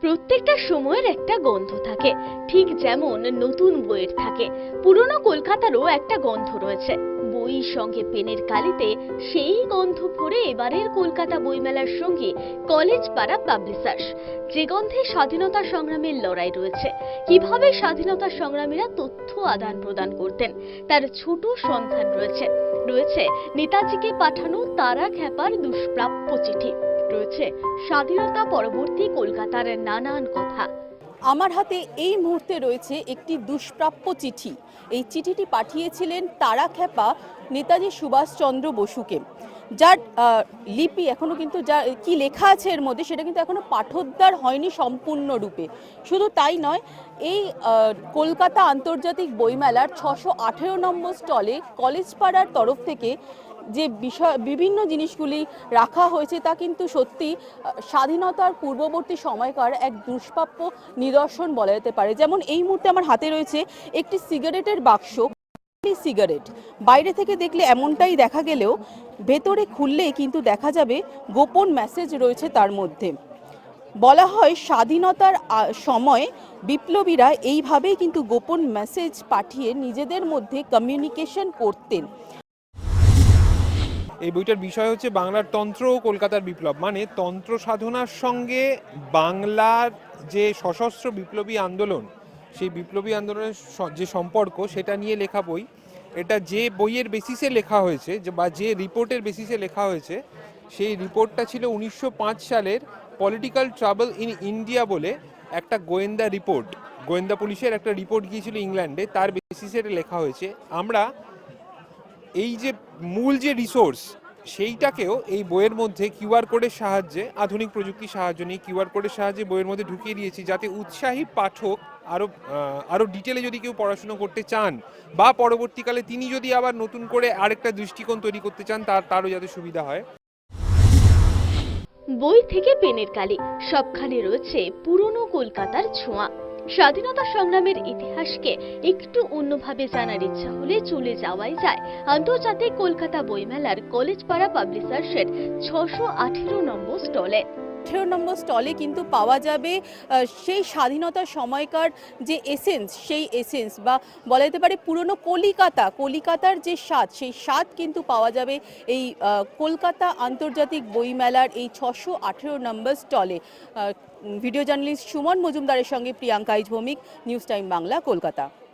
প্রত্যেকটা সময়ের একটা গন্ধ থাকে। ঠিক যেমন নতুন বইয়ের থাকে। পুরনো কলকাতারও একটা গন্ধ রয়েছে। বই সঙ্গে পেনের কালিতে সেই গন্ধ ভরে এবারের কলকাতা বইমেলার সঙ্গে কলেজ পাড়া পাবলিসার্স যে গন্ধে স্বাধীনতা সংগ্রামের লড়াই রয়েছে। কীভাবে স্বাধীনতা সংগ্রামীরা তথ্য আদান প্রদান করতেন, তার ছোট সন্ধান রয়েছে। রয়েছে নেতাজিকে পাঠানো তারা খ্যাপার দুষ্প্রাপ্য চিঠি। রয়েছে। স্বাধীনতা পরবর্তী কলকাতার নানান কথা। আমার হাতে এই মুহূর্তে রয়েছে একটি দুষ্প্রাপ্য চিঠি। এই চিঠিটি পাঠিয়েছিলেন তারা খেপা নেতাজি সুভাষচন্দ্র বসুকে। যার লিপি এখনও কিন্তু যা, কি লেখা আছে এর মধ্যে সেটা কিন্তু এখনও পাঠোদ্ধার হয়নি সম্পূর্ণরূপে। শুধু তাই নয়, এই কলকাতা আন্তর্জাতিক বইমেলার ছশো আঠেরো নম্বর স্টলে কলেজ পাড়ার তরফ থেকে যে বিষয়, বিভিন্ন জিনিসগুলি রাখা হয়েছে তা কিন্তু সত্যি স্বাধীনতার পূর্ববর্তী সময়কার এক দুষ্প্রাপ্য নিদর্শন বলা যেতে পারে। যেমন এই মুহূর্তে আমার হাতে রয়েছে একটি সিগারেটের বাক্স। সিগারেট। বাইরে থেকে দেখলে এমনটাই দেখা গেলেও ভেতরে খুললে কিন্তু দেখা যাবে গোপন মেসেজ রয়েছে তার মধ্যে। বলা হয় স্বাধীনতার সময় বিপ্লবীরা এইভাবেই কিন্তু গোপন মেসেজ পাঠিয়ে নিজেদের মধ্যে কমিউনিকেশন করতেন। এই বইটার বিষয় হচ্ছে বাংলার তন্ত্র ও কলকাতার বিপ্লব। মানে তন্ত্র সাধনার সঙ্গে বাংলার যে সশস্ত্র বিপ্লবী আন্দোলন, সেই বিপ্লবী আন্দোলনের যে সম্পর্ক, সেটা নিয়ে লেখা বই। এটা যে বইয়ের বেসিসে লেখা হয়েছে বা যে রিপোর্টের বেসিসে লেখা হয়েছে, সেই রিপোর্টটা ছিল উনিশশো পাঁচ সালের পলিটিক্যাল ট্রাবল ইন ইন্ডিয়া বলে একটা গোয়েন্দা রিপোর্ট গোয়েন্দা পুলিশের একটা রিপোর্ট গিয়েছিল ইংল্যান্ডে, তার বেসিসে লেখা হয়েছে। আমরা এই যে মূল যে রিসোর্স সেইটাকেও এই বইয়ের মধ্যে কিউআর কোডের সাহায্যে, আধুনিক প্রযুক্তির সাহায্য নিয়ে কিউআর কোডের সাহায্যে বইয়ের মধ্যে ঢুকিয়ে দিয়েছি, যাতে উৎসাহী পাঠক আরও আরও ডিটেলে যদি কেউ পড়াশুনো করতে চান, বা পরবর্তীকালে তিনি যদি আবার নতুন করে আরেকটা দৃষ্টিকোণ তৈরি করতে চান, তার, তারও যাতে সুবিধা হয়। বই থেকে পেনের কালি, সবখানে রয়েছে পুরনো কলকাতার ছোঁয়া। স্বাধীনতা সংগ্রামের ইতিহাসকে একটু অন্যভাবে জানার ইচ্ছা হলে চলে যাওয়াই যায়। আন্তর্জাতিক কলকাতা বইমেলার কলেজ পাড়া পাবলিসার্সের ছশো আঠেরো নম্বর স্টলে। আঠেরো নম্বর স্টলে কিন্তু পাওয়া যাবে সেই স্বাধীনতার সময়কার যে এসেন্স সেই এসেন্স বা বলা যেতে পারে পুরনো কলিকাতা, কলিকাতার যে স্বাদ, সেই স্বাদ কিন্তু পাওয়া যাবে এই কলকাতা আন্তর্জাতিক বইমেলার এই ছশো আঠেরো নম্বর স্টলে। ভিডিও জার্নালিস্ট সুমন মজুমদারের সঙ্গে প্রিয়াঙ্কা ভৌমিক নিউজ টাইম বাংলা কলকাতা।